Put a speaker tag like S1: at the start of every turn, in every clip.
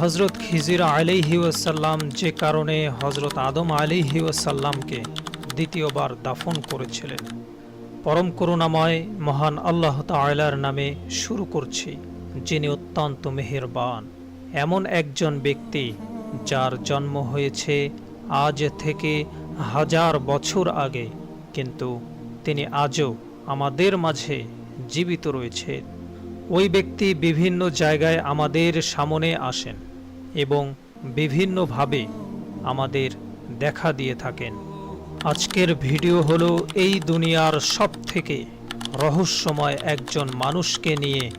S1: হজরত খিজির আলিহি যে কারণে হজরত আদম আলিহি ওয়াসাল্লামকে দ্বিতীয়বার দাফন করেছিলেন। পরম করুণাময় মহান আল্লাহ তাআলার নামে শুরু করছি, যিনি অত্যন্ত মেহেরবান। এমন একজন ব্যক্তি যার জন্ম হয়েছে আজ থেকে হাজার বছর আগে, কিন্তু তিনি আজও আমাদের মাঝে জীবিত রয়েছে। ওই ব্যক্তি বিভিন্ন জায়গায় আমাদের সামনে আসেন এবং বিভিন্নভাবে আমাদের দেখা দিয়ে থাকেন। আজকের ভিডিও হলো এই দুনিয়ার সব থেকে রহস্যময় একজন মানুষকে নিয়ে,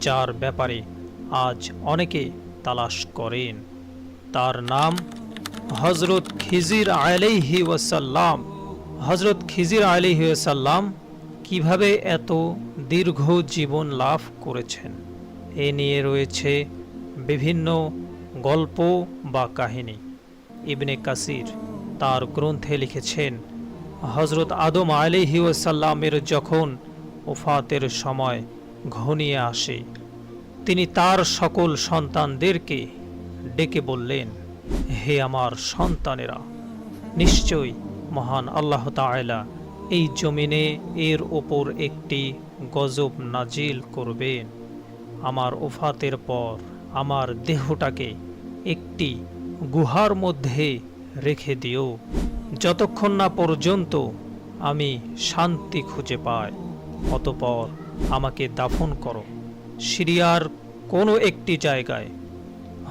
S1: যার ব্যাপারে আজ অনেকে তালাশ করেন। তার নাম হজরত খিজির আলাইহি ওয়াসাল্লাম। হজরত খিজির আলাইহি ওয়াসাল্লাম কীভাবে এত দীর্ঘ জীবন লাভ করেছেন। এ নিয়ে রয়েছে বিভিন্ন গল্প বা কাহিনী। ইবনে কাসির তার গ্রন্থে লিখেছেন হজরত আদম আলিহি ওসাল্লামের যখন ওফাতের সময় ঘনিয়ে আসে, তিনি তার সকল সন্তানদেরকে ডেকে বললেন, হে আমার সন্তানেরা, নিশ্চয়ই মহান আল্লাহ তাআলা এই জমিনে এর ওপর একটি গজব নাজিল করবেন আমার ওফাতের পর আমার দেহটাকে একটি গুহার মধ্যে রেখে দিও। যতক্ষণ না পর্যন্ত আমি শান্তি খুঁজে পাই, অতপর আমাকে দাফন করো। সিরিয়ার কোনো একটি জায়গায়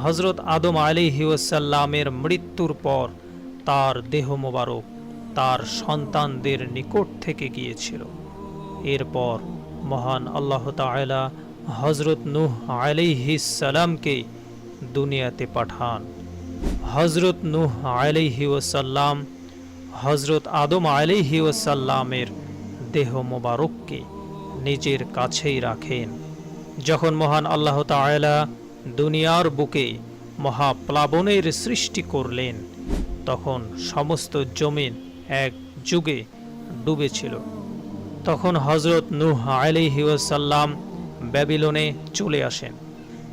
S1: হজরত আদম আলী হিউসাল্লামের মৃত্যুর পর তার দেহ মোবারক তার সন্তানদের নিকট থেকে গিয়েছিল। এরপর মহান আল্লাহ তাআলা হজরত নূহ আলাইহিসাল্লামকে দুনিয়াতে পাঠান। হজরত নূহ আলাইহি ওয়াসাল্লাম হজরত আদম আলাইহি ওয়াসাল্লামের দেহ মোবারককে নিজের কাছেই রাখেন। যখন মহান আল্লাহ তাআলা দুনিয়ার বুকে মহাপ্লাবনের সৃষ্টি করলেন, তখন সমস্ত জমিন এক যুগে ডুবেছিল। তখন হজরত নূহ আলাইহি ওয়াসাল্লাম ব্যাবিলনে চলে আসেন।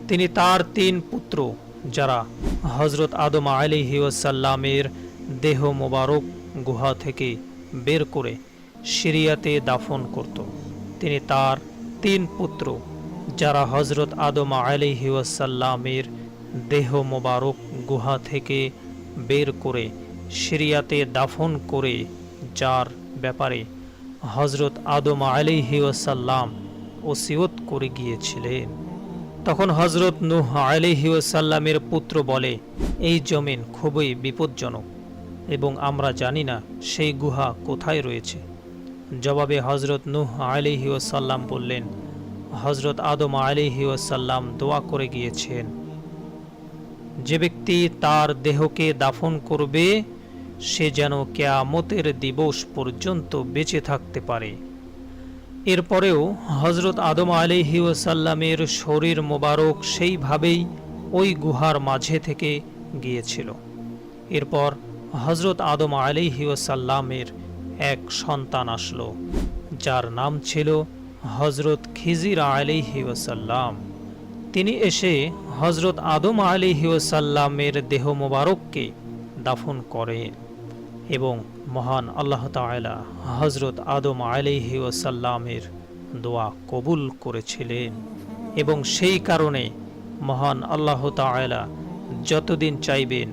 S1: তিনি তার তিন পুত্র, যারা হজরত আদম আলিহি ওয়াসাল্লামের দেহ মোবারক গুহা থেকে বের করে সিরিয়াতে দাফন করত। তিনি তার তিন পুত্র, যারা হজরত আদম আলিহি ওয়াসাল্লামের দেহ মোবারক গুহা থেকে বের করে সিরিয়াতে দাফন করে, যার ব্যাপারে হজরত আদম আলিহি ওয়াসাল্লাম ওসিয়ত করে গিয়েছিলেন। তখন হজরত নুহ আলিহি ওয়াসাল্লামের পুত্র বলে, এই জমিন খুবই বিপজ্জনক এবং আমরা জানি না সেই গুহা কোথায় রয়েছে। জবাবে হজরত নুহ আলিহি ওয়াসাল্লাম বললেন হজরত আদম আলিহি ওয়াসাল্লাম দোয়া করে গিয়েছেন। যে ব্যক্তি তার দেহকে দাফন করবে সে যেন কেয়ামতের দিবস পর্যন্ত বেঁচে থাকতে পারে। এরপরেও হজরত আদম আলিহি ওসাল্লামের শরীর মোবারক সেইভাবেই ওই গুহার মাঝে থেকে গিয়েছিল। এরপর হজরত আদম আলিহি ওসাল্লামের এক সন্তান আসলো, যার নাম ছিল হজরত খিজির আলিহি ওসাল্লাম তিনি এসে হজরত আদম আলিহি ওসাল্লামের দেহ মোবারককে দাফন করেন। এবং মহান আল্লাহ তাআলা হজরত আদম আলিহি ওসাল্লামের দোয়া কবুল করেছিলেন। এবং সেই কারণে মহান আল্লাহ তাআলা যতদিন চাইবেন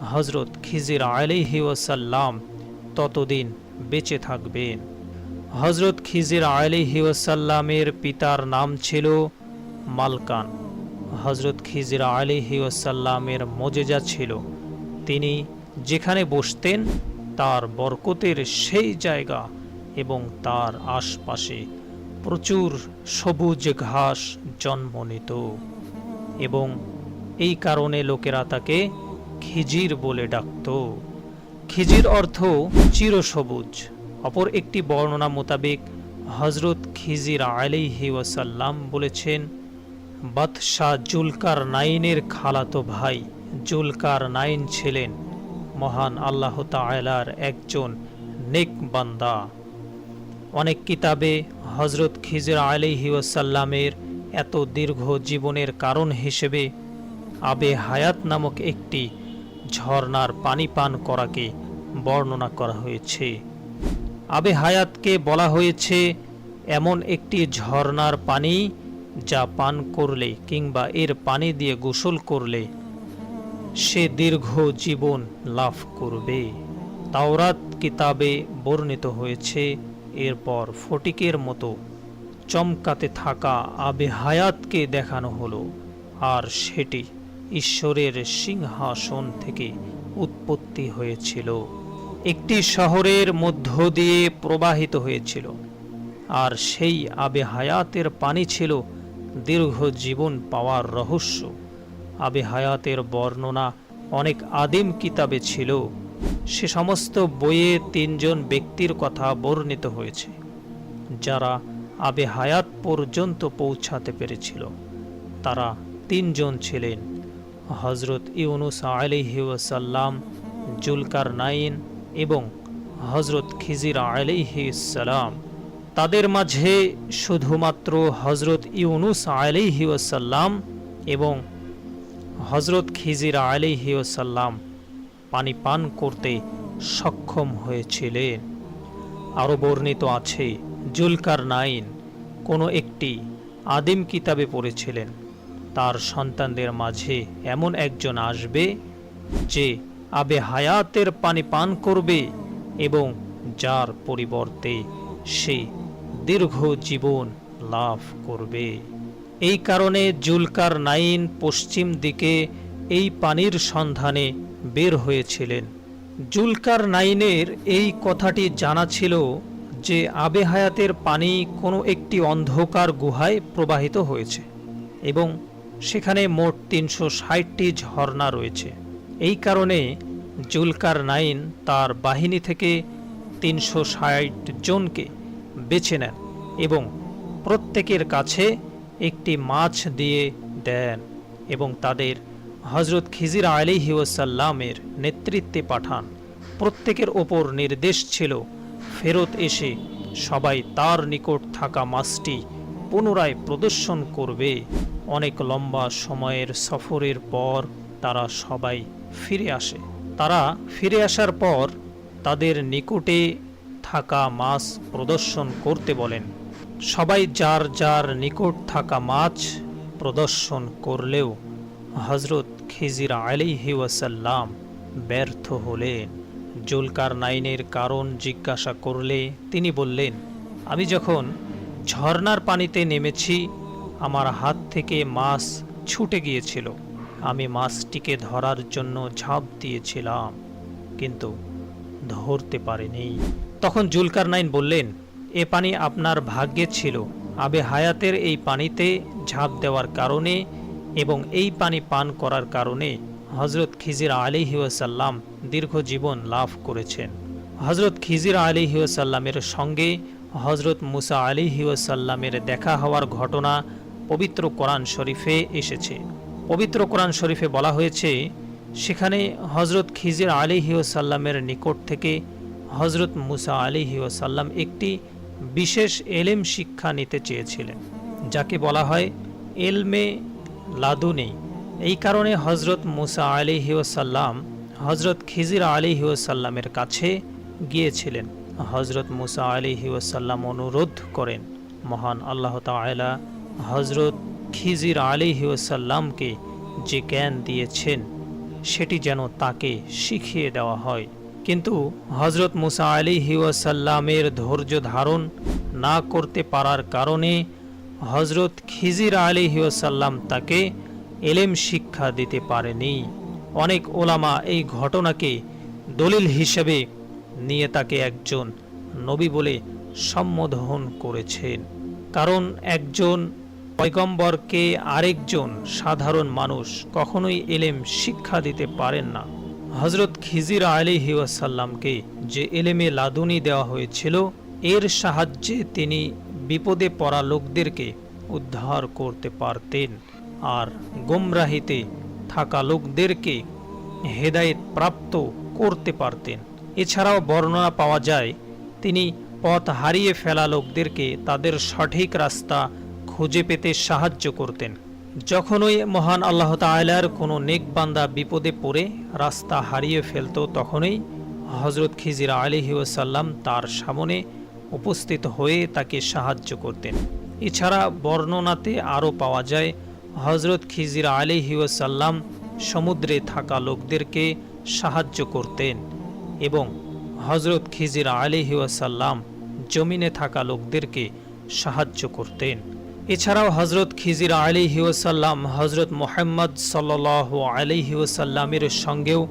S1: হজরত খিজির আলিহি ওসাল্লাম ততদিন বেঁচে থাকবেন। হজরত খিজির আলিহি ওসাল্লামের পিতার নাম ছিল মালকান। হজরত খিজির আলিহি ওসাল্লামের মজেজা ছিল, তিনি যেখানে বসতেন তার বরকতের সেই জায়গা এবং তার আশপাশে প্রচুর সবুজ ঘাস জন্ম নিত এবং এই কারণে লোকেরা তাকে খিজির বলে ডাকত। খিজির অর্থ চিরসবুজ। অপর একটি বর্ণনা মোতাবেক হজরত খিজির আলাইহি ওয়াসাল্লাম বলেছেন, বাদশাহ জুলকার নাইনের খালাতো ভাই জুলকার নাইন ছিলেন। মহান আল্লাহ তাআলার একজন নেক বান্দা। অনেক কিতাবে হজরত খিজির আলাইহি ওয়াসাল্লামের এত দীর্ঘ জীবনের কারণ হিসেবে আবে হায়াত নামক একটি ঝর্ণার পানি পান করাকে বর্ণনা করা হয়েছে। আবে হায়াতকে বলা হয়েছে এমন একটি ঝর্ণার পানি যা পান করলে কিংবা এর পানি দিয়ে গোসল করলে সে দীর্ঘ জীবন লাভ করবে। তাওরাত কিতাবে বর্ণিত হয়েছে, এরপর ফটিকের মতো চমকাতে থাকা আবে হায়াতকে দেখানো হলো, আর সেটি ঈশ্বরের সিংহাসন থেকে উৎপত্তি হয়েছিল। একটি শহরের মধ্য দিয়ে প্রবাহিত হয়েছিল, আর সেই আবে হায়াতের পানি ছিল দীর্ঘ জীবন পাওয়ার রহস্য। আবে হায়াতের বর্ণনা অনেক আদিম কিতাবে ছিল। সে সমস্ত বইয়ে তিনজন ব্যক্তির কথা বর্ণিত হয়েছে, যারা আবে হায়াত পর্যন্ত পৌঁছাতে পেরেছিল। তারা তিনজন ছিলেন হজরত ইউনুস আলিহি ওয়াসাল্লাম জুলকার নাইন এবং হজরত খিজির আলিহি সালাম। তাদের মাঝে শুধুমাত্র হজরত ইউনুস আলিহি ওয়াসাল্লাম এবং হজরত খিজির আলিহি ওয়াসাল্লাম পানি পান করতে সক্ষম হয়েছিলেন। আরও বর্ণিত আছে জুলকার নাইন কোনো একটি আদিম কিতাবে পড়েছিলেন। তার সন্তানদের মাঝে এমন একজন আসবে যে আবে হায়াতের পানি পান করবে এবং যার পরিবর্তে সে দীর্ঘ জীবন লাভ করবে। এই কারণে জুলকার নাইন পশ্চিম দিকে এই পানির সন্ধানে বের হয়েছিলেন। জুলকার নাইনের এই কথাটি জানা ছিল যে আবে হায়াতের পানি কোনো একটি অন্ধকার গুহায় প্রবাহিত হয়েছে এবং সেখানে মোট তিনশো ষাটটি ঝর্ণা রয়েছে। এই কারণে জুলকার নাইন তার বাহিনী থেকে তিনশো ষাট জনকে বেছে নেন এবং প্রত্যেকের কাছে একটি মাছ দিয়ে দেন এবং তাদের হজরত খিজির আলিহি ওসাল্লামের নেতৃত্বে পাঠান। প্রত্যেকের ওপর নির্দেশ ছিল, ফেরত এসে সবাই তার নিকট থাকা মাছটি পুনরায় প্রদর্শন করবে। অনেক লম্বা সময়ের সফরের পর তারা সবাই ফিরে আসে। তারা ফিরে আসার পর তাদের নিকটে থাকা মাছ প্রদর্শন করতে বলেন। সবাই যার যার নিকট থাকা মাছ প্রদর্শন করলেও হজরত খিজির আলিহি ওয়াসাল্লাম ব্যর্থ হলেন। জুলকার নাইনের কারণ জিজ্ঞাসা করলে তিনি বললেন, আমি যখন ঝর্নার পানিতে নেমেছি, আমার হাত থেকে মাছ ছুটে গিয়েছিল। আমি মাছটিকে ধরার জন্য ঝাঁপ দিয়েছিলাম, কিন্তু ধরতে পারিনি। তখন জুলকার নাইন বললেন এ পানি আপনার ভাগ্যে ছিল। আবে হায়াতের এই পানিতে ঝাঁপ দেওয়ার কারণে এবং এই পানি পান করার কারণে হজরত খিজির আলিহি ওয়াসাল্লাম দীর্ঘ জীবন লাভ করেছেন। হজরত খিজির আলিহি ওয়াসাল্লামের সঙ্গে হজরত মুসা আলিহি ওয়াসাল্লামের দেখা হওয়ার ঘটনা পবিত্র কোরআন শরীফে এসেছে। পবিত্র কোরআন শরীফে বলা হয়েছে, সেখানে হজরত খিজির আলিহি ওয়াসাল্লামের নিকট থেকে হজরত মুসা আলিহি ওয়াসাল্লাম একটি বিশেষ এলেম শিক্ষা নিতে চেয়েছিলেন, যাকে বলা হয় এলমে লাদুনি। এই কারণে হজরত মুসা আলিহি ওসাল্লাম হজরত খিজির আলিহি ওসাল্লামের কাছে গিয়েছিলেন। হজরত মুসা আলিহি ওসাল্লাম অনুরোধ করেন, মহান আল্লাহ তালা হজরত খিজির আলিহি ওসাল্লামকে যে জ্ঞান দিয়েছেন, সেটি যেন তাকে শিখিয়ে দেওয়া হয়। কিন্তু হজরত মুসা আলী ওয়াসাল্লামের ধৈর্য ধারণ না করতে পারার কারণে হজরত খিজির আলী ওয়াসাল্লাম তাকে এলেম শিক্ষা দিতে পারেনি। অনেক ওলামা এই ঘটনাকে দলিল হিসেবে নিয়ে তাকে একজন নবী বলে সম্বোধন করেছেন। কারণ একজন পয়গম্বরকে আরেকজন সাধারণ মানুষ কখনোই এলেম শিক্ষা দিতে পারেন না। হজরত খিজির আলী ওয়াসাল্লামকে যে এলেমে লাদুনি দেওয়া হয়েছিল, এর সাহায্যে তিনি বিপদে পড়া লোকদেরকে উদ্ধার করতে পারতেন আর গোমরাহিতে থাকা লোকদেরকে হেদায়েত প্রাপ্ত করতে পারতেন। এছাড়াও বর্ণনা পাওয়া যায়, তিনি পথ হারিয়ে ফেলা লোকদেরকে তাদের সঠিক রাস্তা খুঁজে পেতে সাহায্য করতেন। যখনই মহান আল্লাহ তাআলার কোনো নেক বান্দা বিপদে পড়ে, রাস্তা হারিয়ে ফেলত, তখনই হজরত খিজির আলিহি ওসাল্লাম তার সামনে উপস্থিত হয়ে তাকে সাহায্য করতেন। এছাড়া বর্ণনাতে আরও পাওয়া যায় হজরত খিজির আলিহি ওসাল্লাম সমুদ্রে থাকা লোকদেরকে সাহায্য করতেন এবং হজরত খিজির আলিহি ওয়াসাল্লাম জমিনে থাকা লোকদেরকে সাহায্য করতেন। এছাড়াও হজরত খিজির আলিহি ওয়াসাল্লাম হজরত মোহাম্মদ সাল্লাহ আলিহি ওয়াসাল্লামের সঙ্গেও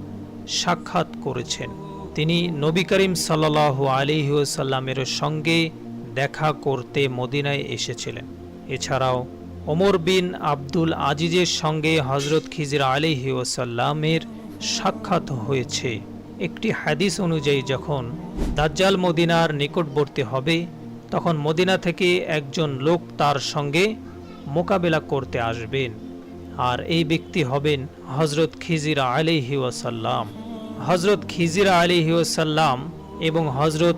S1: সাক্ষাৎ করেছেন। তিনি নবী করিম সাল্লাহ আলিহি ওয়াসাল্লামের সঙ্গে দেখা করতে মদিনায় এসেছিলেন। এছাড়াও ওমর বিন আব্দুল আজিজের সঙ্গে হজরত খিজির আলিহি ওয়াসাল্লামের সাক্ষাৎ হয়েছে। একটি হাদিস অনুযায়ী যখন দাজ্জাল মদিনার নিকটবর্তী হবে তখন মদিনা থেকে একজন লোক তার সঙ্গে মোকাবেলা করতে আসবেন। আর এই ব্যক্তি হবেন হজরত খিজিরা আলিহি ওয়াসাল্লাম। হজরত খিজিরা আলিহি ওয়াসাল্লাম এবং হজরত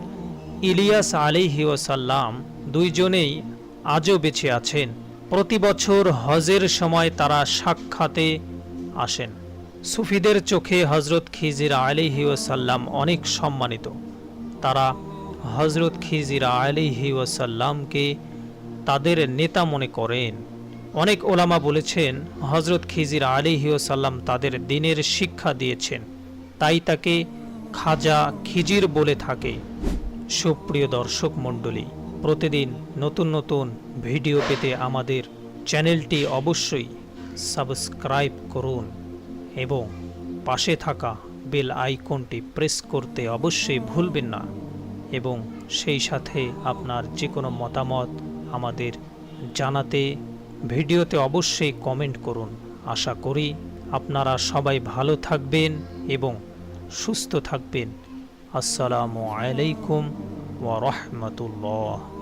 S1: ইলিয়াস আলিহি ওয়াসাল্লাম দুইজনেই আজও বেঁচে আছেন। প্রতি বছর হজের সময় তারা সাক্ষাতে আসেন। সুফিদের চোখে হজরত খিজির আলিহি ওসাল্লাম অনেক সম্মানিত। তারা হজরত খিজির আলিহি ওসাল্লামকে তাদের নেতা মনে করেন। অনেক ওলামা বলেছেন হজরত খিজির আলিহি ওসাল্লাম তাদের দিনের শিক্ষা দিয়েছেন। তাই তাকে খাজা খিজির বলে থাকে। সুপ্রিয় দর্শক মণ্ডলী, প্রতিদিন নতুন নতুন ভিডিও পেতে আমাদের চ্যানেলটি অবশ্যই সাবস্ক্রাইব করুন এবং পাশে থাকা বেল আইকনটি প্রেস করতে অবশ্যই ভুলবেন না। এবং সেই সাথে আপনার যে কোনো মতামত আমাদের জানাতে, ভিডিওতে অবশ্যই কমেন্ট করুন। আশা করি আপনারা সবাই ভালো থাকবেন এবং সুস্থ থাকবেন। আসসালামু আলাইকুম ওয়া রাহমাতুল্লাহ।